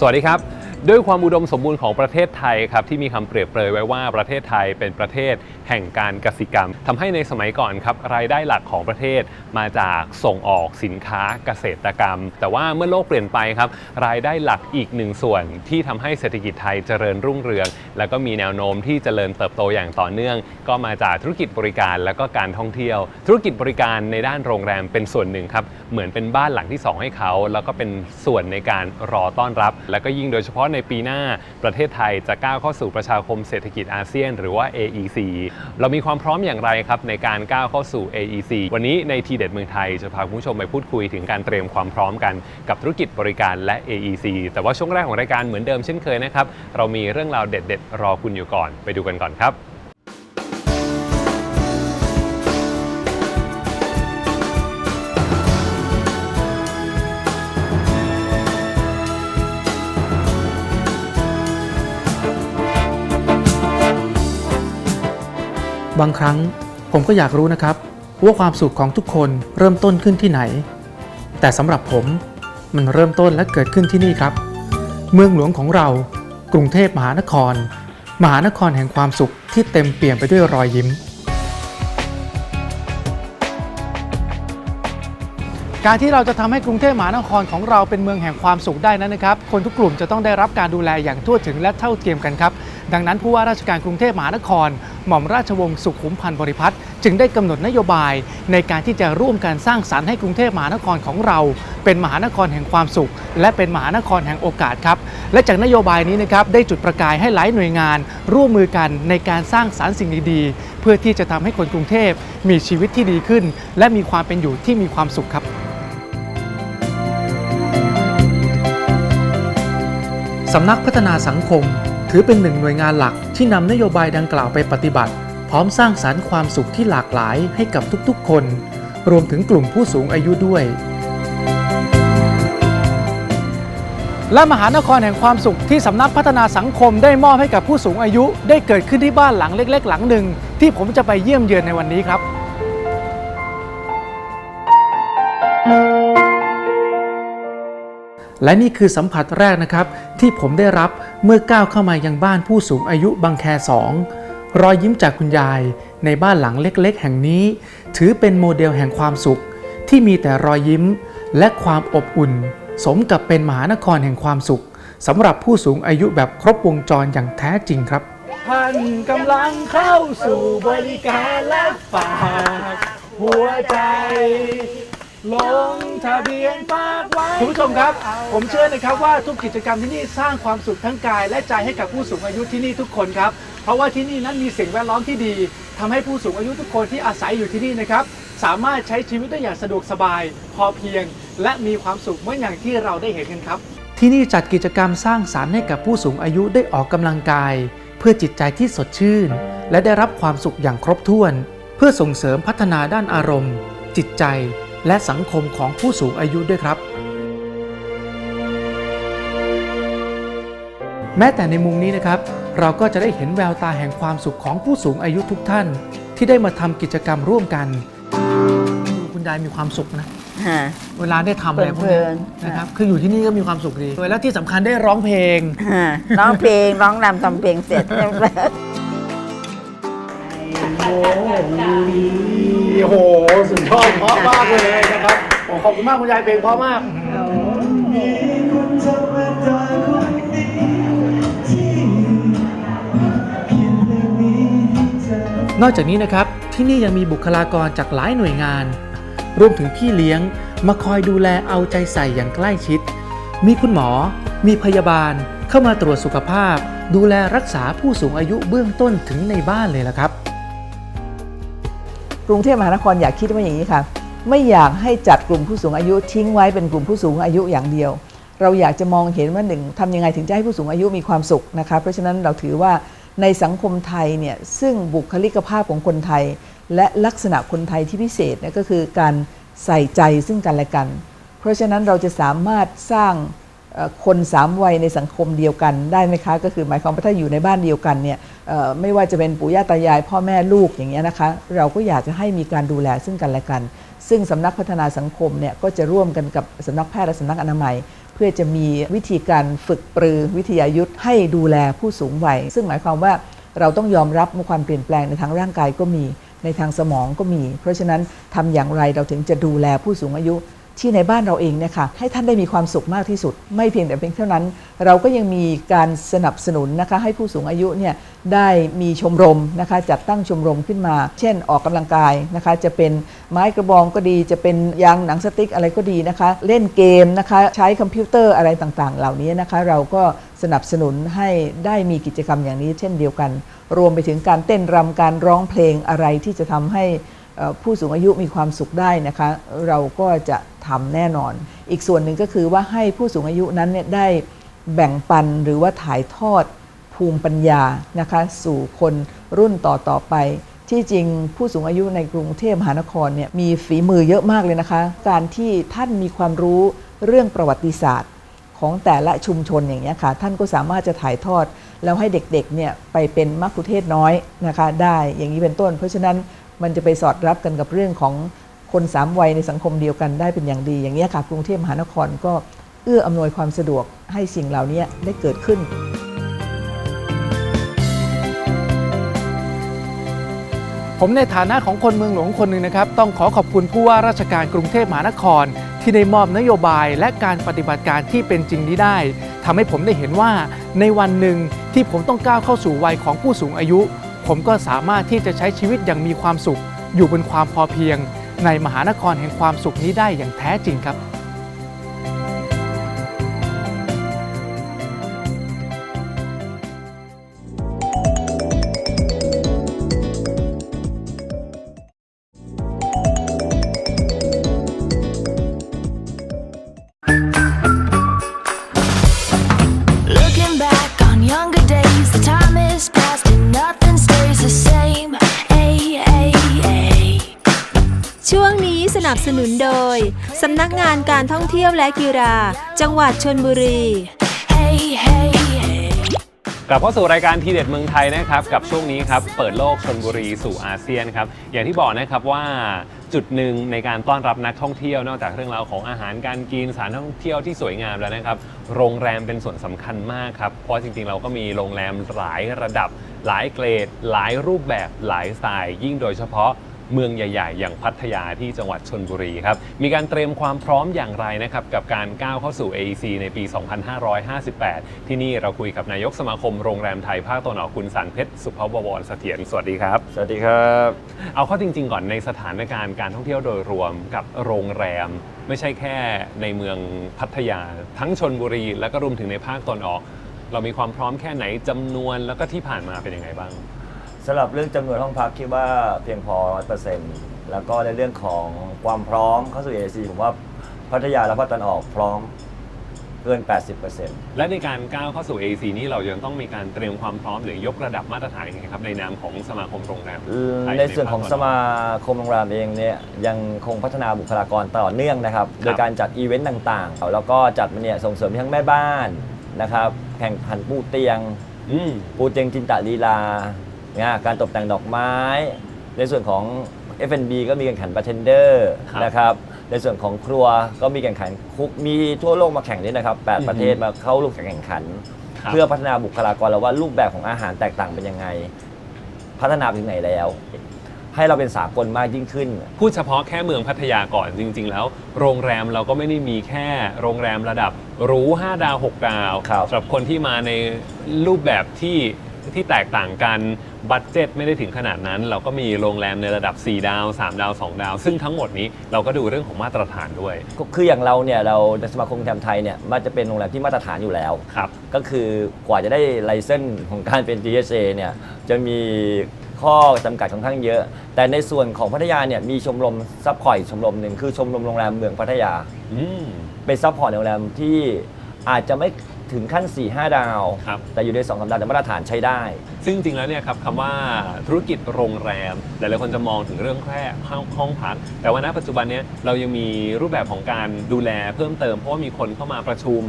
สวัสดีครับ ด้วยความอุดมสมบูรณ์ของประเทศไทยครับที่มีคำเปรียบเปรยไว้ว่าประเทศไทยเป็นประเทศ แห่งการกสิกรรมทำให้ในสมัยก่อนครับรายได้หลักของประเทศมาจากส่งออกสินค้าเกษตรกรรม แต่ว่าเมื่อโลกเปลี่ยนไปครับรายได้หลักอีกหนึ่งส่วนที่ทำให้เศรษฐกิจไทยเจริญรุ่งเรือง แล้วก็มีแนวโน้มที่เจริญเติบโตอย่างต่อเนื่อง ก็มาจากธุรกิจบริการแล้วก็การท่องเที่ยว ธุรกิจบริการในด้านโรงแรมเป็นส่วนหนึ่งครับเหมือนเป็นบ้านหลังที่สองให้เขา แล้วก็เป็นส่วนในการรอต้อนรับ แล้วก็ยิ่งโดยเฉพาะในปีหน้าประเทศไทยจะก้าวเข้าสู่ประชาคมเศรษฐกิจอาเซียน หรือว่า AEC เรามีความพร้อมอย่างไรครับในการก้าวเข้าสู่ AEC วันนี้ในทีเด็ดเมืองไทยจะพาคุณผู้ชมไปพูดคุยถึงการเตรียมความพร้อมกันกับธุรกิจบริการและ AEC แต่ว่าช่วงแรกของรายการเหมือนเดิมเช่นเคยนะครับ เรามีเรื่องราวเด็ด ๆ รอคุณอยู่ก่อน ไปดูกันก่อนครับ บางครั้งผมก็อยากรู้นะครับ ว่าความสุขของทุกคนเริ่มต้นขึ้นที่ไหน แต่สำหรับผมมันเริ่มต้นและเกิดขึ้นที่นี่ครับ เมืองหลวงของเรา กรุงเทพมหานคร มหานครแห่งความสุขที่เต็มเปี่ยมไปด้วยรอยยิ้ม การที่เราจะทำให้กรุงเทพมหานครของเราเป็นเมืองแห่งความสุขได้นั้นนะครับ คนทุกกลุ่มจะต้องได้รับการดูแลอย่างทั่วถึงและเท่าเทียมกันครับ ดังนั้นผู้ว่าราชการกรุงเทพมหานคร หม่อมราชวงศ์สุขุมพันธ์บริพัตรจึงได้กำหนดนโยบายในการที่จะร่วมกันสร้างสรรค์ให้กรุงเทพมหานครของเรา เป็นมหานครแห่งความสุข และเป็นมหานครแห่งโอกาสครับและจากนโยบายนี้นะครับได้จุดประกายให้หลายหน่วยงาน ร่วมมือกันในการสร้างสรรค์สิ่งดีๆ เพื่อที่จะทำให้คนกรุงเทพมีชีวิตที่ดีขึ้น และมีความเป็นอยู่ที่มีความสุขครับสำนักพัฒนาสังคม ถือเป็นหนึ่งหน่วยงานหลักที่นำนโยบายดังกล่าวไปปฏิบัติ พร้อมสร้างสารรค์ความสุขที่หลากหลายให้กับทุกๆ คน รวมถึงกลุ่มผู้สูงอายุด้วย และมหานครแห่งความสุขที่สำนักพัฒนาสังคมได้มอบให้กับผู้สูงอายุ ได้เกิดขึ้นที่บ้านหลังเล็ก ๆ หลังหนึ่ง ที่ผมจะไปเยี่ยมเยือนในวันนี้ครับ และนี่คือสัมผัสแรกนะครับ ที่ผมได้รับเมื่อก้าวเข้ามายังบ้านผู้สูงอายุบางแคสองรอยยิ้มจากคุณยาย ในบ้านหลังเล็กๆ แห่งนี้ ถือเป็นโมเดลแห่งความสุข ที่มีแต่รอยยิ้ม และความอบอุ่น สมกับเป็นมหานครแห่งความสุขสำหรับผู้สูงอายุแบบครบวงจรอย่างแท้จริงครับ ท่านกำลังเข้าสู่บริการและฝากหัวใจ ลงทะเบียนฝากไว้คุณผู้ชมครับ ผมเชื่อนะครับว่าทุกกิจกรรมที่นี่สร้างความสุขทั้งกายและใจให้กับผู้สูงอายุที่นี่ทุกคนครับ เพราะว่าที่นี่นั้นมีสิ่งแวดล้อมที่ดีทำให้ผู้สูงอายุทุกคนที่อาศัยอยู่ที่นี่นะครับ สามารถใช้ชีวิตได้อย่างสะดวกสบาย พอเพียง และมีความสุขเหมือนอย่างที่เราได้เห็นกันครับ ที่นี่จัดกิจกรรมสร้างสารรค์ให้กับผู้สูงอายุได้ออกกำลังกาย เพื่อจิตใจที่สดชื่น และได้รับความสุขอย่างครบถ้วน เพื่อส่งเสริมพัฒนาด้านอารมณ์ จิตใจ และสังคมของผู้สูงอายุด้วยครับ แม้แต่ในมุมนี้นะครับ เราก็จะได้เห็นแววตาแห่งความสุขของผู้สูงอายุทุกท่าน ที่ได้มาทำกิจกรรมร่วมกันคุณยายมีความสุขนะฮะเวลาได้ทำอะไรพวกนี้เพลินๆนะครับ คืออยู่ที่นี่ก็มีความสุขดี แล้วที่สำคัญได้ร้องเพลงฮะร้องเพลงร้องรำทำเพลงเสร็จ โอ้โหสุดยอดเพราะมากเลยนะครับโอ้ขอบคุณมากคุณยายเพลงเพราะมากนอกจากนี้นะครับที่นี่ยังมีบุคลากรจากหลายหน่วยงาน รวมถึงพี่เลี้ยงมาคอยดูแลเอาใจใส่อย่างใกล้ชิด มีคุณหมอ มีพยาบาลเข้ามาตรวจสุขภาพ ดูแลรักษาผู้สูงอายุเบื้องต้นถึงในบ้านเลยละครับ กรุงเทพมหานครอยากคิดว่าอย่างนี้ค่ะ ไม่อยากให้จัดกลุ่มผู้สูงอายุทิ้งไว้เป็นกลุ่มผู้สูงอายุอย่างเดียว เราอยากจะมองเห็นว่าหนึ่งทำยังไงถึงจะให้ผู้สูงอายุมีความสุขนะคะเพราะฉะนั้นเราถือว่าในสังคมไทยเนี่ยซึ่งบุคลิกภาพของคนไทย และลักษณะคนไทยที่พิเศษเนี่ยก็คือการใส่ใจซึ่งกันและกัน เพราะฉะนั้นเราจะสามารถสร้าง คนสามวัยในสังคมเดียวกันได้ไหมคะ ก็คือหมายความว่าถ้าอยู่ในบ้านเดียวกันเนี่ยไม่ว่าจะเป็นปู่ย่าตายาย พ่อแม่ลูกอย่างเงี้ยนะคะเราก็อยากจะให้มีการดูแลซึ่งกันและกัน ซึ่งสำนักพัฒนาสังคมเนี่ยก็จะร่วมกันกับสำนักแพทย์และสำนักอนามัย เพื่อจะมีวิธีการฝึกปรือ วิทยายุทธ์ให้ดูแลผู้สูงวัย ซึ่งหมายความว่าเราต้องยอมรับความเปลี่ยนแปลงในทางร่างกายก็มีในทางสมองก็มี เพราะฉะนั้นทำอย่างไรเราถึงจะดูแลผู้สูงอายุ ที่ในบ้านเราเองเนี่ยค่ะให้ท่านได้มีความสุขมากที่สุด ไม่เพียงแต่เพียงเท่านั้น เราก็ยังมีการสนับสนุนนะคะให้ผู้สูงอายุเนี่ยได้มีชมรมนะคะจัดตั้งชมรมขึ้นมา เช่นออกกำลังกายนะคะจะเป็นไม้กระบองก็ดี จะเป็นยางหนังสติ๊กอะไรก็ดีนะคะ เล่นเกมนะคะใช้คอมพิวเตอร์อะไรต่างๆ เหล่านี้นะคะ เราก็สนับสนุนให้ได้มีกิจกรรมอย่างนี้เช่นเดียวกัน รวมไปถึงการเต้นรำการร้องเพลงอะไรที่จะทำให้ ผู้สูงอายุมีความสุขได้นะคะ เราก็จะทำแน่นอน อีกส่วนหนึ่งก็คือว่าให้ผู้สูงอายุนั้นเนี่ยได้แบ่งปันหรือว่าถ่ายทอดภูมิปัญญานะคะสู่คนรุ่นต่อต่อไป ที่จริงผู้สูงอายุในกรุงเทพมหานครเนี่ยมีฝีมือเยอะมากเลยนะคะ การที่ท่านมีความรู้เรื่องประวัติศาสตร์ของแต่ละชุมชนอย่างนี้ยค่ะ ท่านก็สามารถจะถ่ายทอด แล้วให้เด็กๆเนี่ยไปเป็นมัคคุเทศน้อยนะคะ ได้อย่างนี้เป็นต้น เพราะฉะนั้น มันจะไปสอดรับกันกับเรื่องของคนสามวัยในสังคมเดียวกันได้เป็นอย่างดี อย่างนี้ค่ะกรุงเทพมหานครก็เอื้ออำนวยความสะดวกให้สิ่งเหล่านี้ได้เกิดขึ้น ผมในฐานะของคนเมืองหลวงคนหนึ่งนะครับ ต้องขอขอบคุณผู้ว่าราชการกรุงเทพมหานคร ที่ได้มอบนโยบายและการปฏิบัติการที่เป็นจริงนี้ได้ทำให้ผมได้เห็นว่าในวันหนึ่งที่ผมต้องก้าวเข้าสู่วัยของผู้สูงอายุ ผมก็สามารถที่จะใช้ชีวิตอย่างมีความสุข อยู่บนความพอเพียง ในมหานครแห่งความสุขนี้ได้อย่างแท้จริงครับ สนับสนุนโดย สำนักงานการท่องเที่ยวและกีฬา จังหวัดชนบุรี Hey, hey, hey. กลับเข้าสู่รายการทีเด็ดเมืองไทยนะครับ กับช่วงนี้ครับ เปิดโลกชนบุรีสู่อาเซียนครับ อย่างที่บอกนะครับว่าจุดหนึ่งในการต้อนรับนักท่องเที่ยวนอกจากเรื่องราวของอาหารการกินสถานท่องเที่ยวที่สวยงามแล้วนะครับ โรงแรมเป็นส่วนสำคัญมากครับ เพราะจริงๆ เราก็มีโรงแรมหลายระดับ หลายเกรด หลายรูปแบบหลายสไตล์ ยิ่งโดยเฉพาะ เมืองใหญ่ ๆ อย่างพัทยาที่จังหวัดชนบุรีครับ มีการเตรียมความพร้อมอย่างไรนะครับกับการก้าวเข้าสู่ AEC ในปี 2558 ที่นี่เราคุยกับนายกสมาคมโรงแรมไทยภาคตะวันออกคุณสันเพชรสุภาพบวรเสถียรสวัสดีครับ สวัสดีครับ เอาเข้าจริง ๆ ก่อนในสถานการณ์การท่องเที่ยวโดยรวมกับโรงแรม ไม่ใช่แค่ในเมืองพัทยา ทั้งชนบุรี และก็รวมถึงในภาคตะวันออก เรามีความพร้อมแค่ไหนจำนวนแล้วก็ที่ผ่านมาเป็นยังไงบ้าง สำหรับเรื่องจำนวนห้องพักคิดว่าเพียงพอ100%แล้วก็ในเรื่องของความพร้อมเข้าสู่ AIC ผมว่าพัทยาและภาคตะวันออกพร้อมเกิน 80%และในการก้าวเข้าสู่ AEC นี้เรายังต้องมีการเตรียมความพร้อมหรือยกระดับมาตรฐานยังไงครับในนามของสมาคมโรงแรมไทยในส่วนของภาคสตะวักมาคมโรงแรมเองเนี่ยยังคงพัฒนาบุคลากรต่อเนื่องนะครับ โดยการจัดอีเวนต์ต่างๆ แล้วก็จัดมาเนี่ยส่งเสริมทั้งแม่บ้านนะครับแข่งขันปูเตียงอืมปูเตียงจินตะลีลาเนี่ยการตกแต่งดอกไม้ ในส่วนของ F&B ก็มีการแข่งบาร์เทนเดอร์ครับนะครับ ในส่วนของครัวก็มีการแข่งคุกมีทั่วโลกมาแข่งด้วยนะครับ อือฮึ8 ประเทศมาเข้าร่วมแข่งขัน ครับ เพื่อพัฒนาบุคลากรเราว่ารูปแบบของอาหารแตกต่างเป็นยังไง พัฒนาไปถึงไหนแล้ว ให้เราเป็นสากลมากยิ่งขึ้น พูดเฉพาะแค่เมืองพัทยาก่อนจริง ๆ แล้ว โรงแรมเราก็ไม่ได้มีแค่โรงแรมระดับหรู 5 ดาว 6 ดาวครับสำหรับคนที่มาในรูปแบบที่ ที่แตกต่างกันบัตเจ็ตไม่ได้ถึงขนาดนั้น เราก็มีโรงแรมในระดับ 4 ดาว 3 ดาว 2 ดาว ซึ่งทั้งหมดนี้เราก็ดูเรื่องของมาตรฐานด้วย ก็คืออย่างเราเนี่ยเราในสมาคมโรงแรมไทยเนี่ยมันจะเป็นโรงแรมที่มาตรฐานอยู่แล้วครับก็คือกว่าจะได้ไลเซนส์ของการเป็น GSA เนี่ยจะมีข้อจำกัดค่อนข้างเยอะ แต่ในส่วนของพัทยาเนี่ยมีชมรมซัพพอร์ตชมรมหนึ่งคือชมรมโรงแรมเมืองพัทยาอืมเป็นซัพพอร์ตโรงแรมที่อาจจะไม่ ถึงขั้น 4-5 ดาว ครับ แต่อยู่ใน2องสามดาวแต่มาตรฐานใช้ได้ ซึ่งจริงๆแล้วเนี่ยครับคำว่าธุรกิจโรงแรม หลายๆคนจะมองถึงเรื่องแค่ห้องห้องพัก แต่ว่าณปัจจุบันเนี้ยเรายังมีรูปแบบของการดูแลเพิ่มเติม เพราะว่ามีคนเข้ามาประชุม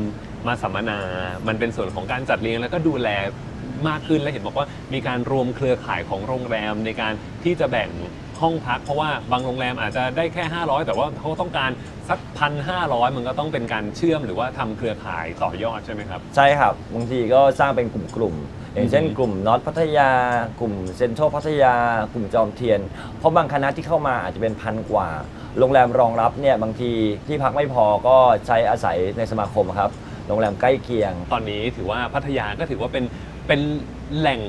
มาสัมมนา มันเป็นส่วนของการจัดเลี้ยงแล้วก็ดูแลมากขึ้นและเห็นบอกว่ามีการรวมเครือข่ายของโรงแรมในการที่จะแบ่ง ห้องพัก เพราะว่าบางโรงแรมอาจจะได้แค่ 500 แต่ว่าเขาต้องการสักพันห้าร้อยมันก็ต้องเป็นการเชื่อมหรือว่าทำเครือข่ายต่อยอดใช่ไหมครับ ใช่ครับ บางทีก็สร้างเป็นกลุ่มๆอย่างเช่นอืมกลุ่มน็อตพัทยา กลุ่มเซ็นทรัลพัทยา กลุ่มจอมเทียน เพราะบางคณะที่เข้ามาอาจจะเป็นพันกว่า โรงแรมรองรับเนี่ยบางทีที่พักไม่พอก็ใช้อาศัยในสมาคมครับ โรงแรมใกล้เคียง ตอนนี้ถือว่าพัทยาก็ถือว่าเป็น เป็นแหล่ง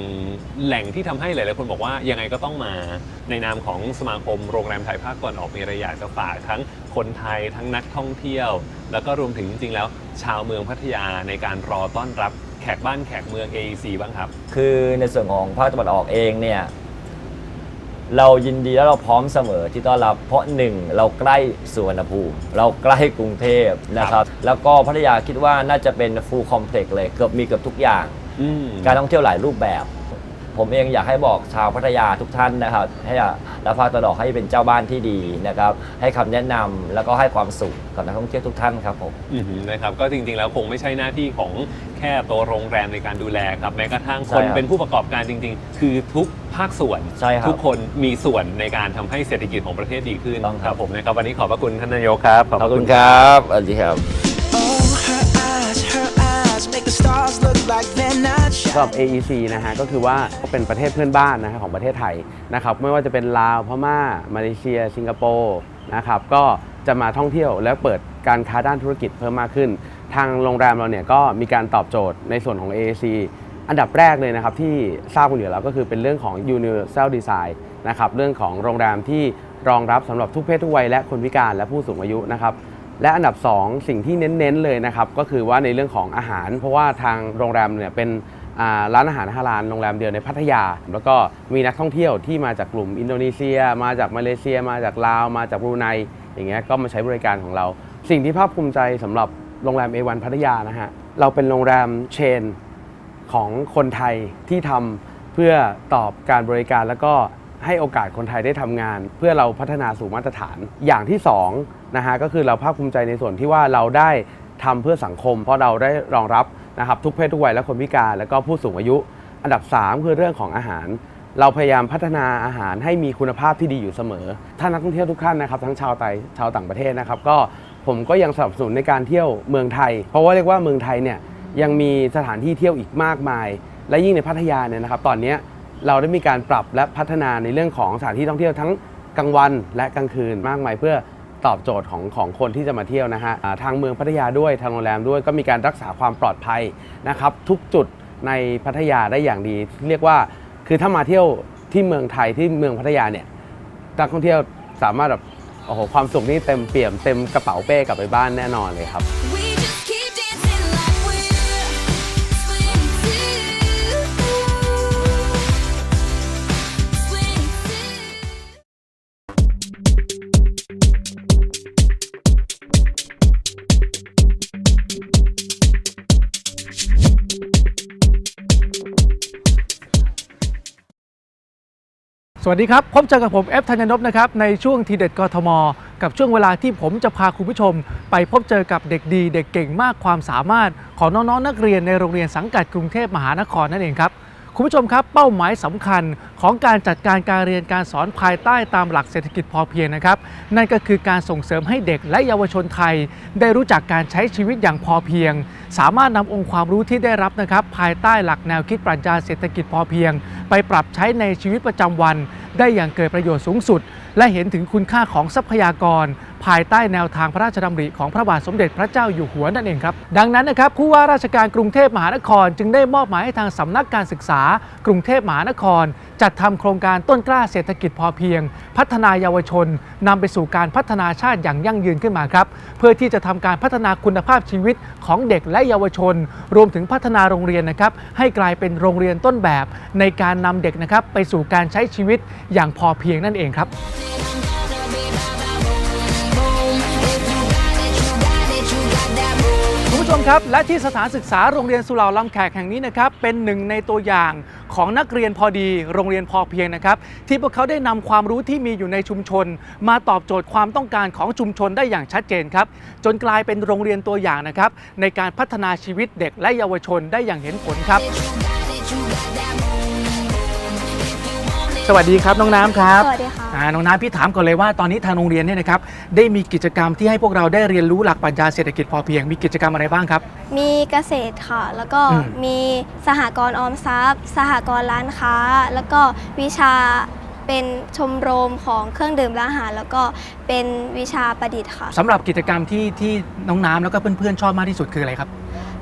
แหล่งที่ทำให้หลาย ๆ คนบอกว่ายังไงก็ต้องมาในนามของสมาคมโรงแรมไทยภาคตะวันออกมีอะไรอยากจะฝากทั้งคนไทยทั้งนักท่องเที่ยว แล้วก็รวมถึงจริง ๆ แล้ว ชาวเมืองพัทยาในการรอต้อนรับแขกบ้านแขกเมือง AEC บ้างครับ คือในส่วนของภาคตะวันออกเองเนี่ยเรายินดีและเราพร้อมเสมอที่ต้อนรับเพราะหนึ่งเราใกล้สุวรรณภูมิ เราใกล้กรุงเทพนะครับ แล้วก็พัทยาคิดว่าน่าจะเป็น full complex เลย เกือบมีเกือบทุกอย่าง การท่องเที่ยวหลายรูปแบบ ผมเองอยากให้บอกชาวพัทยาทุกท่านนะครับ ให้และภาคตะวันออกให้เป็นเจ้าบ้านที่ดีนะครับ ให้คำแนะนำแล้วก็ให้ความสุขกับนักท่องเที่ยวทุกท่านครับผม อือหือนะครับก็จริงๆแล้วคงไม่ใช่หน้าที่ของแค่ตัวโรงแรมในการดูแลครับแม้กระทั่งใช่คนครับเป็นผู้ประกอบการจริง ๆ คือทุกภาคส่วน ใช่ครับทุกคนมีส่วนในการทำให้เศรษฐกิจของประเทศดีขึ้นต้องครับ ผมนะครับวันนี้ขอบพระคุณท่านนายกครับ ขอบคุณครับสวัสดีครับ สำหรับ AEC นะฮะก็คือว่าก็เป็นประเทศเพื่อนบ้านนะฮะของประเทศไทยนะครับไม่ว่าจะเป็นลาวพม่า มาเลเซีย สิงคโปร์นะครับก็จะมาท่องเที่ยวและเปิดการค้าด้านธุรกิจเพิ่มมากขึ้น ทางโรงแรมเราเนี่ยก็มีการตอบโจทย์ในส่วนของ AEC อันดับแรกเลยนะครับที่ทราบกันอยู่แล้วก็คือเป็นเรื่องของ Universal Design นะครับเรื่องของโรงแรมที่รองรับสำหรับทุกเพศทุกวัยและคนพิการและผู้สูงอายุนะครับ และอันดับ 2 สิ่งที่เน้นๆเลยนะครับก็คือว่าในเรื่องของอาหาร เพราะว่าทางโรงแรมเนี่ยเป็นร้านอาหารฮาลาลโรงแรมเดียวในพัทยา แล้วก็มีนักท่องเที่ยวที่มาจากกลุ่มอินโดนีเซีย มาจากมาเลเซีย มาจากลาว มาจากบรูไนอย่างเงี้ยก็มาใช้บริการของเรา สิ่งที่ภาคภูมิใจสำหรับโรงแรม A1 พัทยานะฮะเราเป็นโรงแรมเชนของคนไทยที่ทำเพื่อตอบการบริการแล้วก็ ให้โอกาสคนไทยได้ทำงาน เพื่อเราพัฒนาสู่มาตรฐาน อย่างที่2นะฮะก็คือเราภาคภูมิใจในส่วนที่ว่าเราได้ทำเพื่อสังคม เพราะเราได้รองรับนะครับทุกเพศทุกวัยและคนพิการ แล้วก็ผู้สูงอายุ อันดับ 3 คือเรื่องของอาหาร เราพยายามพัฒนาอาหารให้มีคุณภาพที่ดีอยู่เสมอท่านนักท่องเที่ยวทุกท่านนะครับทั้งชาวไทยชาวต่างประเทศนะครับ ก็ผมก็ยังสนับสนุนในการเที่ยวเมืองไทย เพราะว่าเรียกว่าเมืองไทยเนี่ยยังมีสถานที่เที่ยวอีกมากมาย และยิ่งในพัทยาเนี่ยนะครับ ตอนนี้ เราได้มีการปรับและพัฒนาในเรื่องของสถานที่ท่องเที่ยวทั้งกลางวันและกลางคืนมากมายเพื่อตอบโจทย์ของของคนที่จะมาเที่ยวนะฮะทางเมืองพัทยาด้วยทางโรงแรมด้วยก็มีการรักษาความปลอดภัยนะครับทุกจุดในพัทยาได้อย่างดี เรียกว่าคือถ้ามาเที่ยวที่เมืองไทยที่เมืองพัทยาเนี่ยนักท่องเที่ยวสามารถแบบโอ้โหความสุขนี่เต็มเปี่ยมเต็มกระเป๋าเป้กลับไปบ้านแน่นอนเลยครับ วัสดีครับ พบเจอกับผมเอฟธัญญนพนะครับในช่วงทีเด็ดกทม กับช่วงเวลาที่ผมจะพาคุณผู้ชม ไปพบเจอกับเด็กดี เด็กเก่งมากความสามารถ ของน้องๆนักเรียนในโรงเรียนสังกัดกรุงเทพมหานครนั่นเองครับคุณผู้ชมครับเป้าหมายสำคัญของการจัดการการเรียนการสอนภายใต้ตามหลักเศรษฐกิจพอเพียงนะครับ นั่นก็คือการส่งเสริมให้เด็กและเยาวชนไทย ได้รู้จักการใช้ชีวิตอย่างพอเพียง สามารถนำองค์ความรู้ที่ได้รับนะครับ ภายใต้หลักแนวคิดปรัชญาเศรษฐกิจพอเพียง ไปปรับใช้ในชีวิตประจำวัน ได้อย่างเกิดประโยชน์สูงสุด และเห็นถึงคุณค่าของทรัพยากร ภายใต้แนวทางพระราชดำริของพระบาทสมเด็จพระเจ้าอยู่หัวนั่นเองครับ ดังนั้นนะครับผู้ว่าราชการกรุงเทพมหานคร จึงได้มอบหมายให้ทางสำนักการศึกษา กรุงเทพมหานคร จัดทำโครงการต้นกล้าเศรษฐกิจพอเพียง พัฒนาเยาวชนนำไปสู่การพัฒนาชาติอย่างยั่งยืนขึ้นมาครับ เพื่อที่จะทำการพัฒนาคุณภาพชีวิตของเด็กและเยาวชน รวมถึงพัฒนาโรงเรียนนะครับให้กลายเป็นโรงเรียนต้นแบบ ในการนำเด็กนะครับไปสู่การใช้ชีวิตอย่างพอเพียงนั่นเองครับ ผู้ชมครับและที่สถานศึกษาโรงเรียนสุเหร่าลำแขกแห่งนี้นะครับเป็นหนึ่งในตัวอย่างของนักเรียนพอดี โรงเรียนพอเพียงนะครับ ที่พวกเขาได้นำความรู้ที่มีอยู่ในชุมชน มาตอบโจทย์ความต้องการของชุมชนได้อย่างชัดเจนครับ จนกลายเป็นโรงเรียนตัวอย่างนะครับ ในการพัฒนาชีวิตเด็กและเยาวชนได้อย่างเห็นผลครับ สวัสดีครับน้องน้ำครับสวัสดีค่ะอ่าน้องน้ำพี่ถามก่อนเลยว่าตอนนี้ทางโรงเรียนเนี่ยนะครับได้มีกิจกรรมที่ให้พวกเราได้เรียนรู้หลักปรัชญาเศรษฐกิจพอเพียงมีกิจกรรมอะไรบ้างครับ มีเกษตรค่ะ แล้วก็อืม มีสหกรณ์ออมทรัพย์ สหกรณ์ร้านค้า แล้วก็วิชาเป็นชมรมของเครื่องดื่มและอาหาร แล้วก็เป็นวิชาประดิษฐ์ค่ะ สำหรับกิจกรรมที่ที่น้องน้ำแล้วก็เพื่อนๆชอบมากที่สุดคืออะไรครับ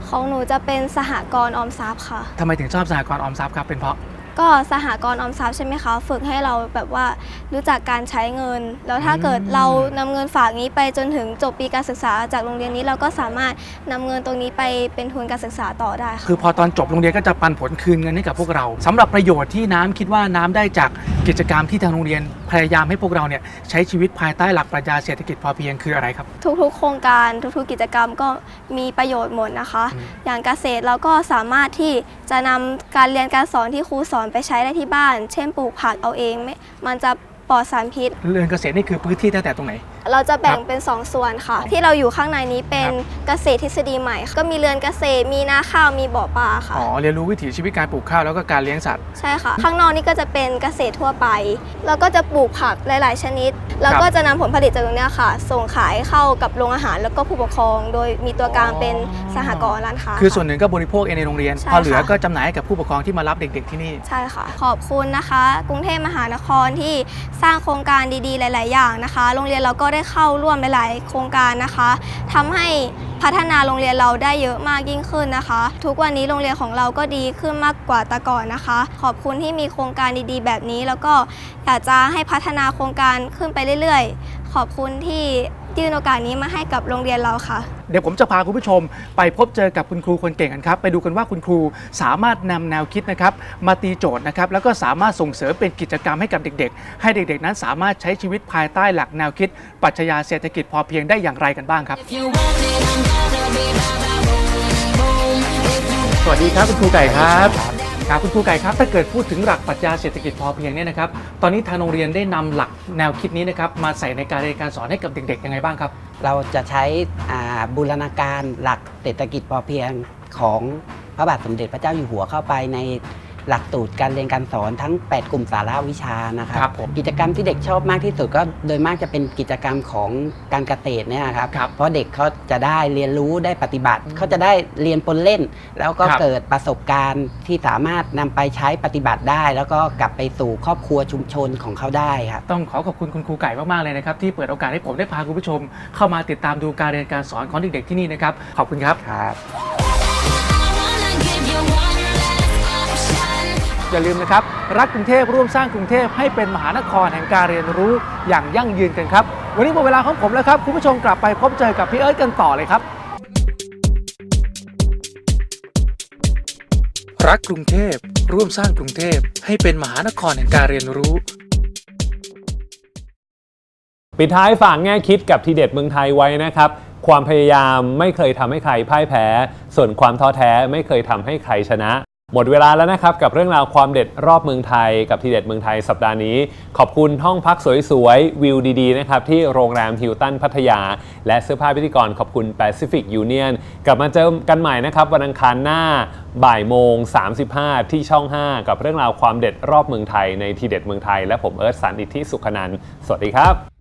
ของหนูจะเป็นสหกรณ์ออมทรัพย์ค่ะ ทำไมถึงชอบสหกรณ์ออมทรัพย์ครับเป็นเพราะ ก็สหกรณ์ออมทรัพย์ใช่ไหมคะฝึกให้เราแบบว่ารู้จักการใช้เงิน แล้วถ้าเกิดเรานำเงินฝากนี้ไปจนถึงจบปีการศึกษาจากโรงเรียนนี้เราก็สามารถนำเงินตรงนี้ไปเป็นทุนการศึกษาต่อได้ค่ะคือพอตอนจบโรงเรียนก็จะปันผลคืนเงินให้กับพวกเราสำหรับประโยชน์ที่น้ำคิดว่าน้ำได้จากกิจกรรมที่ทางโรงเรียน พยายามให้พวกเราเนี่ยใช้ชีวิตภายใต้หลักปรัชญาเศรษฐกิจพอเพียงคืออะไรครับ ทุกๆ โครงการทุกๆ กิจกรรมก็มีประโยชน์หมดนะคะ อย่างเกษตรเราก็สามารถที่จะนำการเรียนการสอนที่ครูสอนไปใช้ได้ที่บ้าน เช่นปลูกผักเอาเองไม่มันจะปลอดสารพิษ เรือนเกษตรนี่คือพื้นที่ตั้งแต่ตรงไหน เราจะแบ่งเป็น 2 ส่วนค่ะ ที่เราอยู่ข้างในนี้เป็นเกษตรทฤษฎีใหม่ ก็มีเรือนเกษตรมีนาข้าวมีบ่อปลาค่ะอ๋อเรียนรู้วิถีชีวิตการปลูกข้าวแล้วก็การเลี้ยงสัตว์ใช่ค่ะ ข้างนอกนี่ก็จะเป็นเกษตรทั่วไป แล้วก็จะปลูกผักหลาย ๆ ชนิด แล้วก็จะนำผลผลิตจากตรงเนี้ยค่ะ ส่งขายเข้ากับโรงอาหารแล้วก็ผู้ปกครอง โดยมีตัวกลางเป็นสหกรณ์ร้านค้าคือส่วนหนึ่งก็บริโภคเองในโรงเรียนใช่พอเหลือค่ะก็จำหน่ายให้กับผู้ปกครองที่มารับเด็ก ๆ ที่นี่ใช่ค่ะ ขอบคุณนะคะ กรุงเทพมหานครที่สร้างโครงการดี ๆ หลาย ๆ อย่างนะคะ โรงเรียนเราก็ได้ได้เข้าร่วมหลายๆ โครงการนะคะทำให้พัฒนาโรงเรียนเราได้เยอะมากยิ่งขึ้นนะคะ ทุกวันนี้โรงเรียนของเราก็ดีขึ้นมากกว่าแต่ก่อนนะคะ ขอบคุณที่มีโครงการดีๆ แบบนี้ แล้วก็อยากจะให้พัฒนาโครงการขึ้นไปเรื่อยๆ ขอบคุณที่ ยื่นโอกาสนี้มาให้กับโรงเรียนเราค่ะ เดี๋ยวผมจะพาคุณผู้ชม ไปพบเจอกับคุณครูคนเก่งกันครับ ไปดูกันว่าคุณครูสามารถนำแนวคิดนะครับมาตีโจทย์นะครับแล้วก็สามารถส่งเสริมเป็นกิจกรรมให้กับเด็ก ๆ ให้เด็กๆ นั้นสามารถใช้ชีวิตภายใต้หลักแนวคิดปรัชญาเศรษฐกิจพอเพียงได้อย่างไรกันบ้างครับสวัสดีครับคุณครูไก่ครับ ครับคุณครูไก่ครับถ้าเกิดพูดถึงหลักปรัชญาเศรษฐกิจพอเพียงเนี่ยนะครับตอนนี้ทางโรงเรียนได้นำหลักแนวคิดนี้นะครับมาใส่ในการเรียนการสอนให้กับเด็กๆยังไงบ้างครับ เราจะใช้บูรณาการหลักเศรษฐกิจพอเพียงของพระบาทสมเด็จพระเจ้าอยู่หัวเข้าไปใน หลักสูตรการเรียนการสอนทั้ง 8 กลุ่มสาระวิชานะครับครับผมกิจกรรมที่เด็กชอบมากที่สุดก็โดยมากจะเป็นกิจกรรมของการเกษตรเนี่ยครับครับเพราะเด็กเขาจะได้เรียนรู้ได้ปฏิบัติเขาจะได้เรียนปนเล่น แล้วก็ครับเกิดประสบการณ์ที่สามารถนำไปใช้ปฏิบัติได้ แล้วก็กลับไปสู่ครอบครัวชุมชนของเขาได้ครับ ต้องขอขอบคุณคุณครูไก่มากๆเลยนะครับที่เปิดโอกาสให้ผมได้พาคุณผู้ชม เข้ามาติดตามดูการเรียนการสอนของเด็กๆที่นี่นะครับขอบคุณครับ ครับ อย่าลืมนะครับ รักกรุงเทพร่วมสร้างกรุงเทพให้เป็นมหานครแห่งการเรียนรู้อย่างยั่งยืนกันครับ วันนี้หมดเวลาของผมแล้วครับ คุณผู้ชมกลับไปพบเจอกับพี่เอิร์ธกันต่อเลยครับ รักกรุงเทพร่วมสร้างกรุงเทพให้เป็นมหานครแห่งการเรียนรู้ ปิดท้ายฝากแง่คิดกับทีเด็ดเมืองไทยไว้นะครับความพยายามไม่เคยทำให้ใครพ่ายแพ้ ส่วนความท้อแท้ไม่เคยทำให้ใครชนะ หมดเวลาแล้วนะครับ กับเรื่องราวความเด็ดรอบเมืองไทย กับทีเด็ดเมืองไทยสัปดาห์นี้ ขอบคุณห้องพักสวยๆ วิวดีๆ นะครับ ที่โรงแรมฮิลตันพัทยา และเสื้อผ้าพิธีกรขอบคุณ Pacific Union กลับมาเจอกันใหม่นะครับ วันอังคารหน้าบ่ายโมง 35 ที่ช่อง 5 กับเรื่องราวความเด็ดรอบเมืองไทยในทีเด็ดเมืองไทย และผมเอิร์ธสันอิทธิสุขนันท์สวัสดีครับ